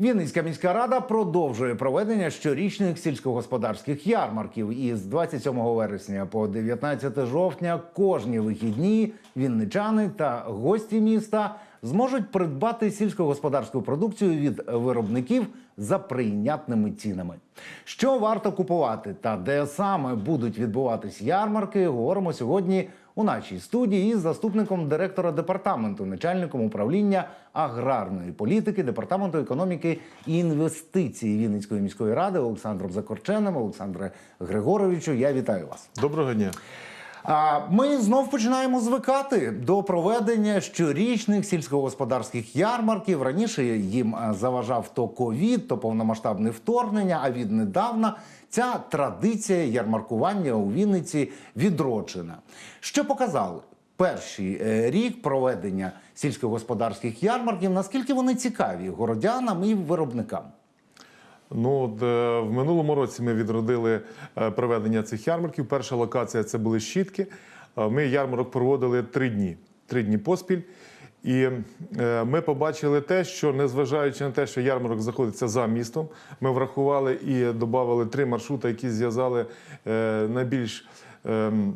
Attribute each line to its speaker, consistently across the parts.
Speaker 1: Вінницька міська рада продовжує проведення щорічних сільськогосподарських ярмарків. І з 27 вересня по 19 жовтня кожні вихідні вінничани та гості міста зможуть придбати сільськогосподарську продукцію від виробників за прийнятними цінами. Що варто купувати та де саме будуть відбуватись ярмарки, говоримо сьогодні у нашій студії із заступником директора департаменту, начальником управління аграрної політики, департаменту економіки і інвестицій Вінницької міської ради Олександром Закорченим. Олександре Григоровичу, я вітаю вас.
Speaker 2: Доброго дня.
Speaker 1: А ми знов починаємо звикати до проведення щорічних сільськогосподарських ярмарків. Раніше їм заважав то ковід, то повномасштабне вторгнення. А віднедавна ця традиція ярмаркування у Вінниці відроджена. Що показали? Перший е, рік проведення сільськогосподарських ярмарків, наскільки вони цікаві городянам і виробникам?
Speaker 2: Ну е, в минулому році ми відродили е, проведення цих ярмарків. Перша локація це були щітки. Е, Ми ярмарок проводили три дні, три дні поспіль. І ми побачили те, що незважаючи на те, що ярмарок знаходиться за містом, ми врахували і додали три маршрути, які зв'язали найбільш ем,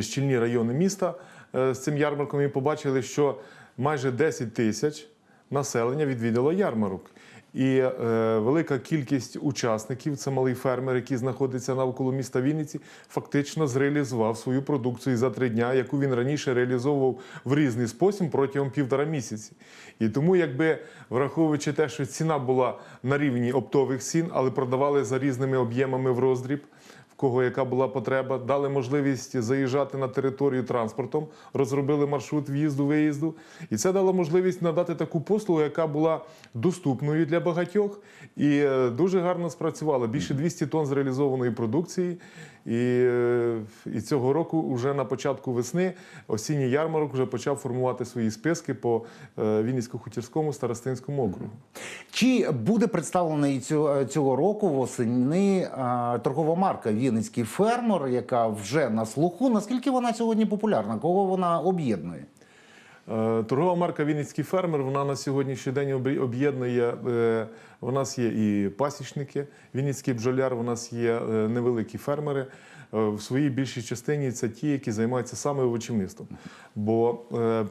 Speaker 2: щільні райони міста з цим ярмарком. І побачили, що майже 10 тисяч населення відвідало ярмарок. І е, велика кількість учасників, це малий фермер, який знаходиться навколо міста Вінниці, фактично зреалізував свою продукцію за три дня, яку він раніше реалізовував в різний спосіб протягом півтора місяці. І тому, якби враховуючи те, що ціна була на рівні оптових цін, але продавали за різними об'ємами в роздріб. Кого яка була потреба, дали можливість заїжджати на територію транспортом, розробили маршрут в'їзду-виїзду. І це дало можливість надати таку послугу, яка була доступною для багатьох і е, дуже гарно спрацювала. Більше 200 тонн зреалізованої продукції. І, е, і цього року, вже на початку весни, осінній ярмарок вже почав формувати свої списки по е, Вінницько-Хутірському старостинському округу.
Speaker 1: Чи буде представлений цього, цього року восени торгова марка Вінницький фермер, яка вже на слуху? Наскільки вона сьогодні популярна? Кого вона об'єднує?
Speaker 2: Е, Торгова марка Вінницький фермер. Вона на сьогоднішній день об'єднує. е, У нас є і пасічники, Вінницький бджоляр. У нас є е, невеликі фермери. В своїй більшій частині це ті, які займаються саме овочівництвом. Бо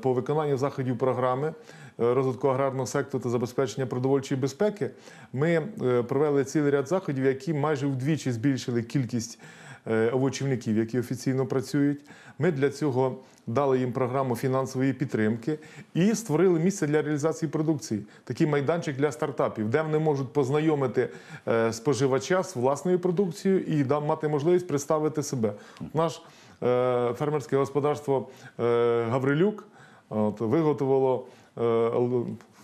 Speaker 2: по виконанню заходів програми розвитку аграрного сектору та забезпечення продовольчої безпеки ми провели цілий ряд заходів, які майже вдвічі збільшили кількість овочівників, які офіційно працюють. Ми для цього дали їм програму фінансової підтримки і створили місце для реалізації продукції, такий майданчик для стартапів, де вони можуть познайомити е, споживача з власною продукцією і мати можливість представити себе. Наш е, фермерське господарство е, Гаврилюк виготовило е,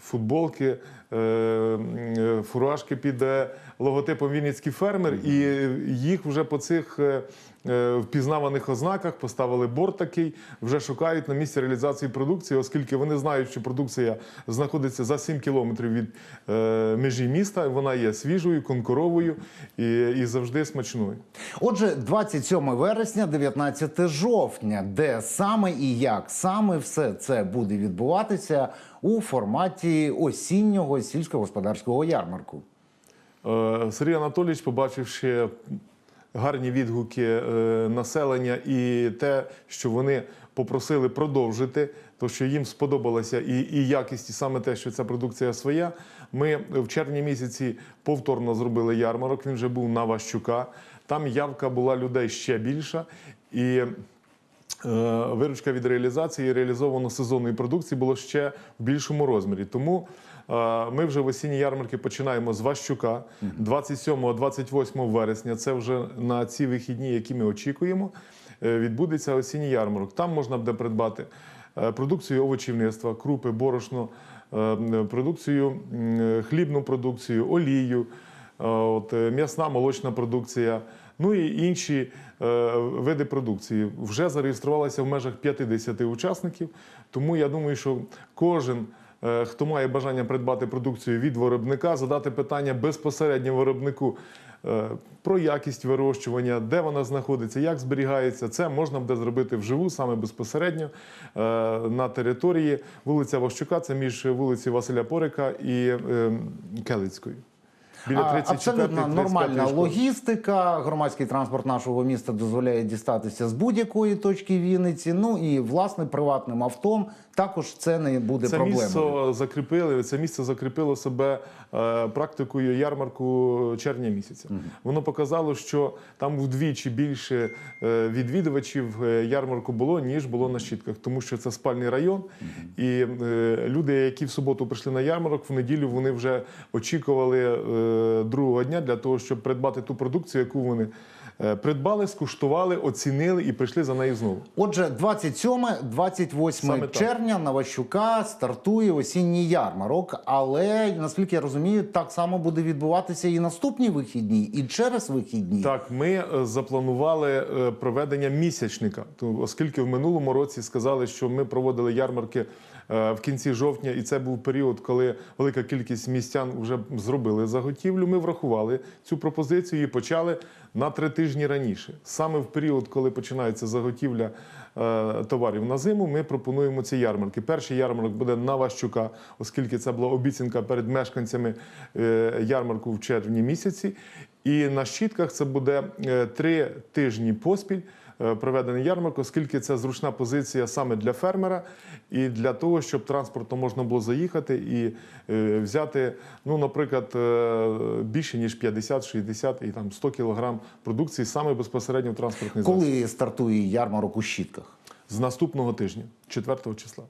Speaker 2: футболки, е, м, фуражки під е, логотипом Вінницький фермер, і їх вже по цих е, е, впізнаваних ознаках поставили борт такий, вже шукають на місці реалізації продукції, оскільки вони знають, що продукція знаходиться за 7 кілометрів від е, межі міста. Вона є свіжою, конкуровою і, і завжди смачною.
Speaker 1: Отже, 27 вересня, 19 жовтня, де саме і як саме все це буде відбуватися у форматі осіннього сільськогосподарського ярмарку.
Speaker 2: Е, Сергій Анатолійович, побачивши гарні відгуки е, населення і те, що вони попросили продовжити, то що їм сподобалася і, і якість, і саме те, що ця продукція своя. Ми в червні місяці повторно зробили ярмарок. Він вже був на Ващука. Там явка була людей ще більша. І виручка від реалізації реалізовано сезонної продукції було ще в більшому розмірі. Тому е, ми вже в осінні ярмарки починаємо з Ващука 27-28 вересня. Це вже на ці вихідні, які ми очікуємо. е, Відбудеться осінній ярмарок. Там можна буде придбати е, продукцію овочівництва, крупи, борошно, е, продукцію, хлібну продукцію, олію, е, от, е, м'ясна молочна продукція. Ну і інші е, види продукції вже зареєструвалися в межах 50 учасників. Тому я думаю, що кожен е, хто має бажання придбати продукцію від виробника, задати питання безпосередньо виробнику е, про якість вирощування, де вона знаходиться, як зберігається. Це можна буде зробити вживу, саме безпосередньо е, на території вулиця Ващука, це між вулиці Василя Порика і е, Келицькою. Біля
Speaker 1: А,
Speaker 2: 34-ї,
Speaker 1: Абсолютно нормальна логістика. Громадський транспорт нашого міста дозволяє дістатися з будь-якої точки Вінниці. Ну і власне приватним автом також це не буде
Speaker 2: Це
Speaker 1: проблемою.
Speaker 2: місце закріпили. Це місце закріпило себе е, практикою ярмарку червня місяця. Воно показало, що там вдвічі більше е, відвідувачів е, ярмарку було ніж було на щитках, тому що це спальний район. І е, люди, які в суботу прийшли на ярмарок, в неділю вони вже очікували другого дня для того, щоб придбати ту продукцію, яку вони е, придбали, скуштували, оцінили і прийшли за нею знову.
Speaker 1: Отже, 27-28
Speaker 2: Саме так.
Speaker 1: червня на стартує осінній ярмарок, але наскільки я розумію, так само буде відбуватися і наступні вихідні, і через вихідні.
Speaker 2: Так, ми е, запланували е, проведення місячника, оскільки в минулому році сказали, що ми проводили ярмарки в кінці жовтня, і це був період, коли велика кількість містян вже зробили заготівлю. Ми врахували цю пропозицію і почали на три тижні раніше. Саме в період, коли починається заготівля е, товарів на зиму, ми пропонуємо ці ярмарки. Перший ярмарок буде на Ващука, оскільки це була обіцянка перед мешканцями е, ярмарку в червні місяці. І на щітках це буде е, три тижні поспіль е, проведений ярмарк, оскільки це зручна позиція саме для фермера і для того, щоб транспортом можна було заїхати і е, взяти, ну, наприклад, е, більше ніж 50, 60 і там 100 кілограм продукції саме безпосередньо в транспортний засіб.
Speaker 1: Коли стартує ярмарок у щітках?
Speaker 2: З наступного тижня, 4 числа.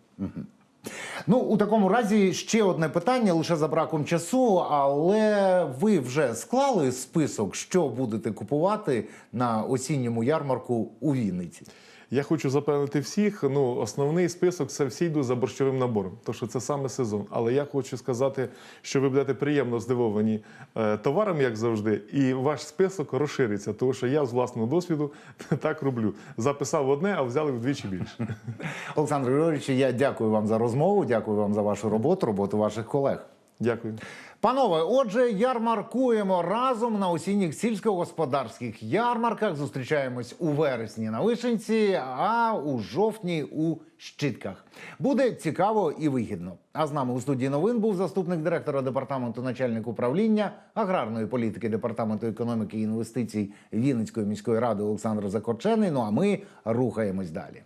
Speaker 1: Ну, у такому разі ще одне питання лише за браком часу. Але ви вже склали список, що будете купувати на осінньому ярмарку у Вінниці?
Speaker 2: Я хочу запевнити всіх. Ну, основний список це всі йдуть за борщовим набором, тому що це саме сезон. Але я хочу сказати, що ви будете приємно здивовані е, товаром, як завжди, і ваш список розшириться, тому що я з власного досвіду так роблю. Записав одне, а взяли вдвічі більше.
Speaker 1: Олександр Григорович, я дякую вам за розмову. Дякую вам за вашу роботу, роботу ваших колег.
Speaker 2: Дякую.
Speaker 1: Панове, отже, ярмаркуємо разом на осінніх сільськогосподарських ярмарках. Зустрічаємось у вересні на Вишенці, а у жовтні у Щитках. Буде цікаво і вигідно. А з нами у студії новин був заступник директора департаменту начальник управління аграрної політики департаменту економіки і інвестицій Вінницької міської ради Олександр Закорчений. Ну а ми рухаємось далі.